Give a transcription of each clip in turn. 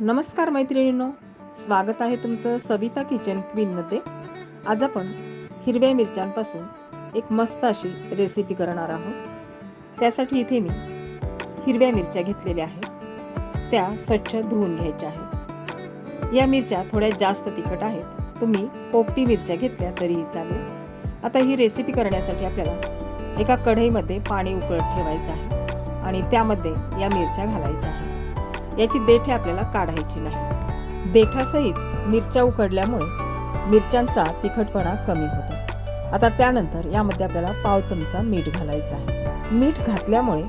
नमस्कार मैत्रिणींनो स्वागत आहे तुमचं सविता किचन क्वीनमध्ये आज आपण हिरव्या मिरच्यांपासून एक मस्त अशी रेसिपी करणार आहोत. त्यासाठी इथे मी हिरव्या मिरच्या घेतलेल्या आहेत. त्या स्वच्छ धुवून घ्यायच्या आहेत. या मिरच्या थोड्या जास्त तिखट आहेत. तुम्ही पोपटी मिरच्या घेतल्या तरीही चालेल. आता ही रेसिपी करण्यासाठी आपल्याला एका कढईमध्ये पाणी उकळत ठेवायचं आहे आणि त्यामध्ये या मिरच्या घालायच्या आहेत. याची देठे आपल्याला काढायची नाही. देठासहित मिरच्या उकडल्यामुळे मिरच्यांचा तिखटपणा कमी होतो. आता त्यानंतर यामध्ये आपल्याला पाव चमचा मीठ घालायचं आहे. मीठ घातल्यामुळे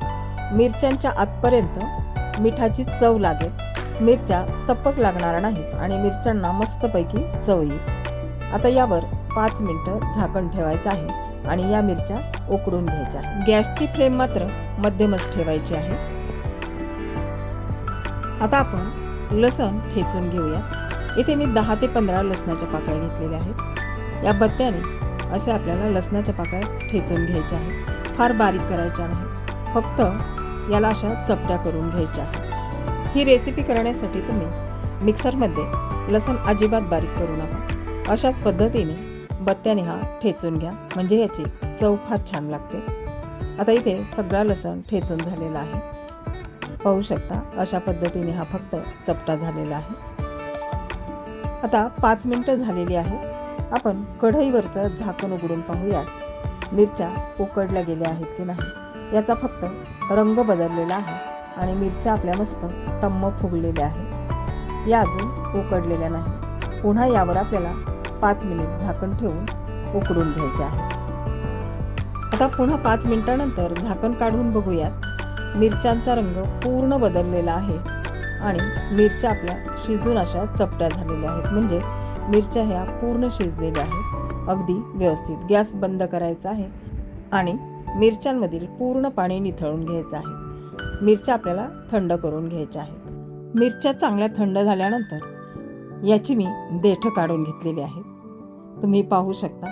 मिरच्यांच्या आतपर्यंत मिठाची चव लागेल. मिरच्या सपक लागणार नाहीत आणि मिरच्यांना मस्तपैकी चव येईल. आता यावर पाच मिनटं झाकण ठेवायचं आहे आणि या मिरच्या उकडून घ्यायच्या गॅसची फ्लेम मात्र मध्यमच ठेवायची आहे. आता आपण लसण ठेचून घेऊया. इथे मी दहा ते पंधरा लसणाच्या पाकळ्या घेतलेल्या आहेत. या बत्त्याने असे आपल्याला लसणाच्या पाकळ्या ठेचून घ्यायच्या आहेत. फार बारीक करायच्या नाही. फक्त याला अशा चपट्या करून घ्यायच्या आहेत. ही रेसिपी करण्यासाठी तुम्ही मिक्सरमध्ये लसण अजिबात बारीक करू नका. अशाच पद्धतीने बत्त्याने हा ठेचून घ्या. म्हणजे याची चव फार छान लागते. आता इथे सगळा लसण ठेचून झालेला आहे. पाहू शकता अशा पद्धतीने हा फक्त चपटा झालेला आहे. आता पाच मिनटं झालेली आहे आपण कढईवरचं झाकण उघडून पाहूया मिरच्या उकडल्या गेल्या आहेत की नाही याचा फक्त रंग बदललेला आहे आणि मिरच्या आपल्या मस्त टम्म फुगलेल्या आहेत. या अजून उकडलेल्या नाही पुन्हा यावर आपल्याला पाच मिनिट झाकण ठेवून उकडून घ्यायचे आहे. आता पुन्हा पाच मिनिटानंतर झाकण काढून बघूयात. मिरच्यांचा रंग पूर्ण बदललेला आहे आणि मिरच्या आपल्या शिजून अशा चपट्या झालेल्या आहेत. म्हणजे मिरच्या ह्या पूर्ण शिजलेल्या आहेत. अगदी व्यवस्थित गॅस बंद करायचा आहे आणि मिरच्यांमधील पूर्ण पाणी निथळून घ्यायचं आहे. मिरच्या आपल्याला थंड करून घ्यायच्या आहेत. मिरच्या चांगल्या थंड झाल्यानंतर याची मी देठं काढून घेतलेली आहेत तुम्ही पाहू शकता.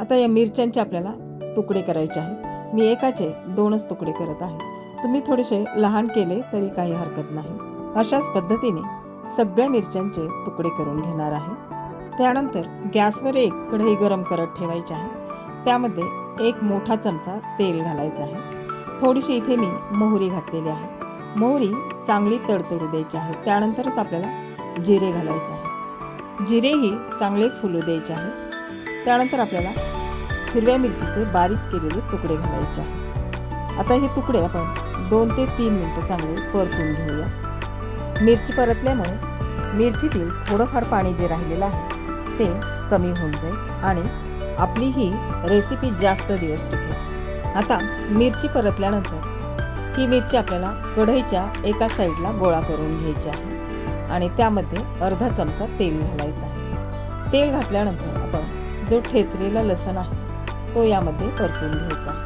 आता या मिरच्यांचे आपल्याला तुकडे करायचे आहेत. मी एकाचे दोनच तुकडे करत आहे. तुम्ही थोडेसे लहान केले तरी काही हरकत नाही. अशाच पद्धतीने सगळ्या मिरच्यांचे तुकडे करून घेणार आहे. त्यानंतर गॅसवर एक कढई गरम करत ठेवायची आहे. त्यामध्ये एक मोठा चमचा तेल घालायचं आहे. थोडीशी इथे मी मोहरी घातलेली आहे. मोहरी चांगली तडतडू द्यायची आहे. त्यानंतरच आपल्याला जिरे घालायचे आहे. जिरेही चांगले फुलू द्यायचे आहे. त्यानंतर आपल्याला हिरव्या मिरचीचे बारीक केलेले तुकडे घालायचे आहे. आता हे तुकडे आपण दोन ते तीन मिनटं चांगले परतून घेऊया. मिरची परतल्यामुळे मिरचीतील थोडंफार पाणी जे राहिलेलं आहे ते कमी होऊन जाईल आणि आपली ही रेसिपी जास्त दिवस टिकेल. आता मिरची परतल्यानंतर ही मिरची आपल्याला कढईच्या एका साईडला गोळा करून घ्यायची आहे आणि त्यामध्ये अर्धा चमचा तेल घालायचं आहे. तेल घातल्यानंतर आपण जो ठेचलेला लसण आहे तो यामध्ये परतून घ्यायचा आहे.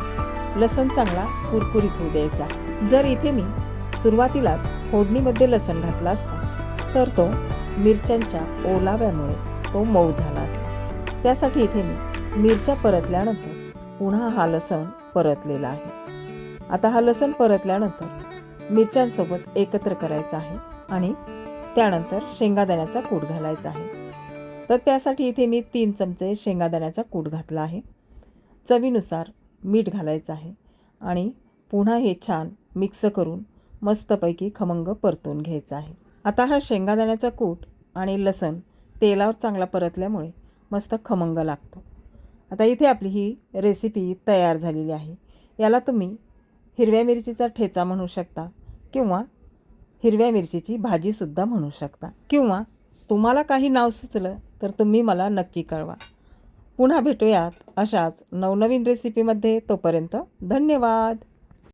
लसण चांगला कुरकुरीत होऊ द्यायचा. जर इथे मी सुरुवातीलाच फोडणीमध्ये लसण घातला असता तर तो मिरच्यांच्या ओलाव्यामुळे तो मऊ झाला असता. त्यासाठी इथे मी मिरच्या परतल्यानंतर पुन्हा हा लसण परतलेला आहे. आता हा लसण परतल्यानंतर मिरच्यांसोबत एकत्र करायचा आहे आणि त्यानंतर शेंगादाण्याचा कूट घालायचा आहे. तर त्यासाठी इथे मी तीन चमचे शेंगादाण्याचा कूट घातला आहे. चवीनुसार मीठ घालायचं आहे आणि पुन्हा हे छान मिक्स करून मस्तपैकी खमंग परतून घ्यायचं आहे. आता हा शेंगादाण्याचा कूट आणि लसण तेलावर चांगला परतल्यामुळे मस्त खमंग लागतो. आता इथे आपली ही रेसिपी तयार झालेली आहे. याला तुम्ही हिरव्या मिरचीचा ठेचा म्हणू शकता किंवा हिरव्या मिरचीची भाजीसुद्धा म्हणू शकता किंवा तुम्हाला काही नाव सुचलं तर तुम्ही मला नक्की कळवा. पुन्हा भेटूयात अशाच नवनवीन रेसिपीमध्ये तोपर्यंत धन्यवाद.